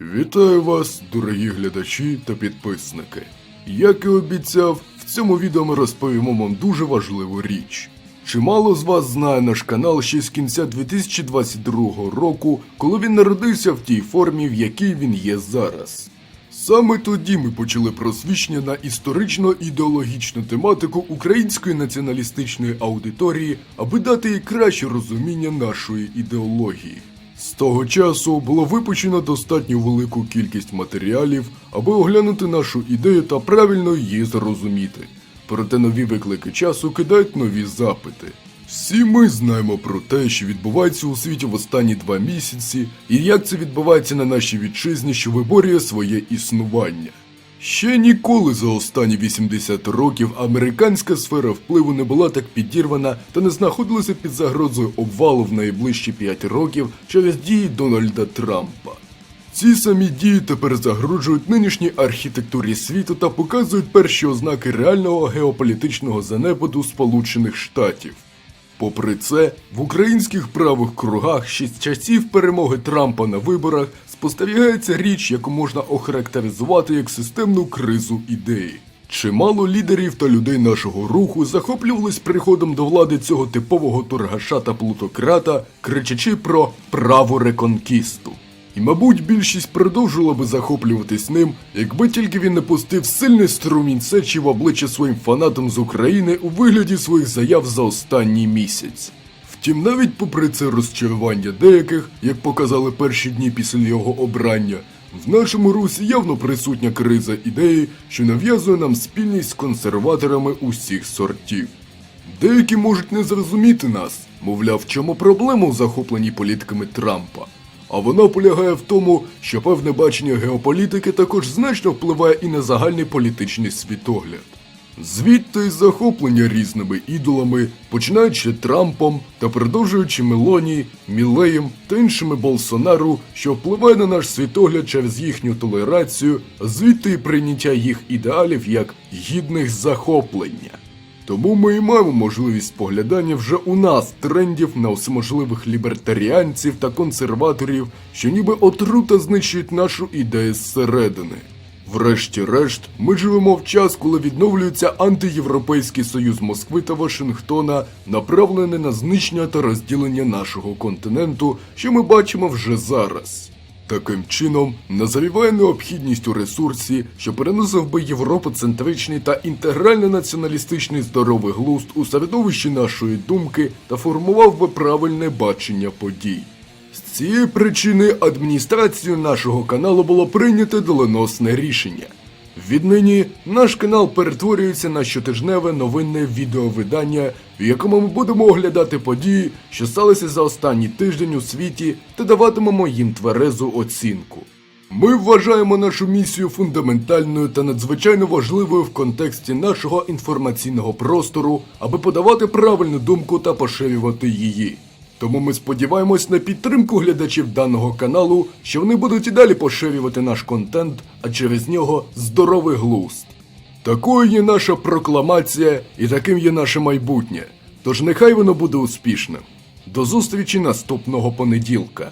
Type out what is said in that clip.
Вітаю вас, дорогі глядачі та підписники. Як і обіцяв, в цьому відео ми розповімо вам дуже важливу річ. Чимало з вас знає наш канал ще з кінця 2022 року, коли він народився в тій формі, в якій він є зараз. Саме тоді ми почали просвічення на історично-ідеологічну тематику української націоналістичної аудиторії, аби дати їй краще розуміння нашої ідеології. З того часу було випущено достатньо велику кількість матеріалів, аби оглянути нашу ідею та правильно її зрозуміти. Проте нові виклики часу кидають нові запити. Всі ми знаємо про те, що відбувається у світі в останні два місяці, і як це відбувається на нашій вітчизні, що виборює своє існування. Ще ніколи за останні 80 років американська сфера впливу не була так підірвана та не знаходилася під загрозою обвалу в найближчі 5 років через дії Дональда Трампа. Ці самі дії тепер загрожують нинішній архітектурі світу та показують перші ознаки реального геополітичного занепаду Сполучених Штатів. Попри це, в українських правих кругах ще з часів перемоги Трампа на виборах спостерігається річ, яку можна охарактеризувати як системну кризу ідеї. Чимало лідерів та людей нашого руху захоплювались приходом до влади цього типового торгаша та плутократа, кричачи про право реконкісту. І, мабуть, більшість продовжувала би захоплюватись ним, якби тільки він не пустив сильний струмінь сечі в обличчя своїм фанатам з України у вигляді своїх заяв за останній місяць. Втім, навіть попри це розчарування деяких, як показали перші дні після його обрання, в нашому русі явно присутня криза ідеї, що нав'язує нам спільність з консерваторами усіх сортів. Деякі можуть не зрозуміти нас, мовляв, в чому проблема у захопленні політиками Трампа. А вона полягає в тому, що певне бачення геополітики також значно впливає і на загальний політичний світогляд. Звідти й захоплення різними ідолами, починаючи Трампом та продовжуючи Мелоні, Мілеєм та іншими Болсонару, що впливає на наш світогляд через їхню толерацію, звідти й прийняття їх ідеалів як гідних захоплення. Тому ми і маємо можливість споглядання вже у нас трендів на всеможливих лібертаріанців та консерваторів, що ніби отрута знищують нашу ідею зсередини. Врешті-решт, ми живемо в час, коли відновлюється антиєвропейський союз Москви та Вашингтона, направлений на знищення та розділення нашого континенту, що ми бачимо вже зараз. Таким чином, назріває необхідність у ресурсі, що переносив би європоцентричний та інтегрально-націоналістичний здоровий глузд у середовищі нашої думки та формував би правильне бачення подій. З цієї причини адміністрацією нашого каналу було прийнято доленосне рішення. Віднині наш канал перетворюється на щотижневе новинне відеовидання, в якому ми будемо оглядати події, що сталися за останній тиждень у світі, та даватимемо їм тверезу оцінку. Ми вважаємо нашу місію фундаментальною та надзвичайно важливою в контексті нашого інформаційного простору, аби подавати правильну думку та поширювати її. Тому ми сподіваємось на підтримку глядачів даного каналу, що вони будуть і далі поширювати наш контент, а через нього здоровий глузд. Такою є наша прокламація і таким є наше майбутнє. Тож нехай воно буде успішним. До зустрічі наступного понеділка.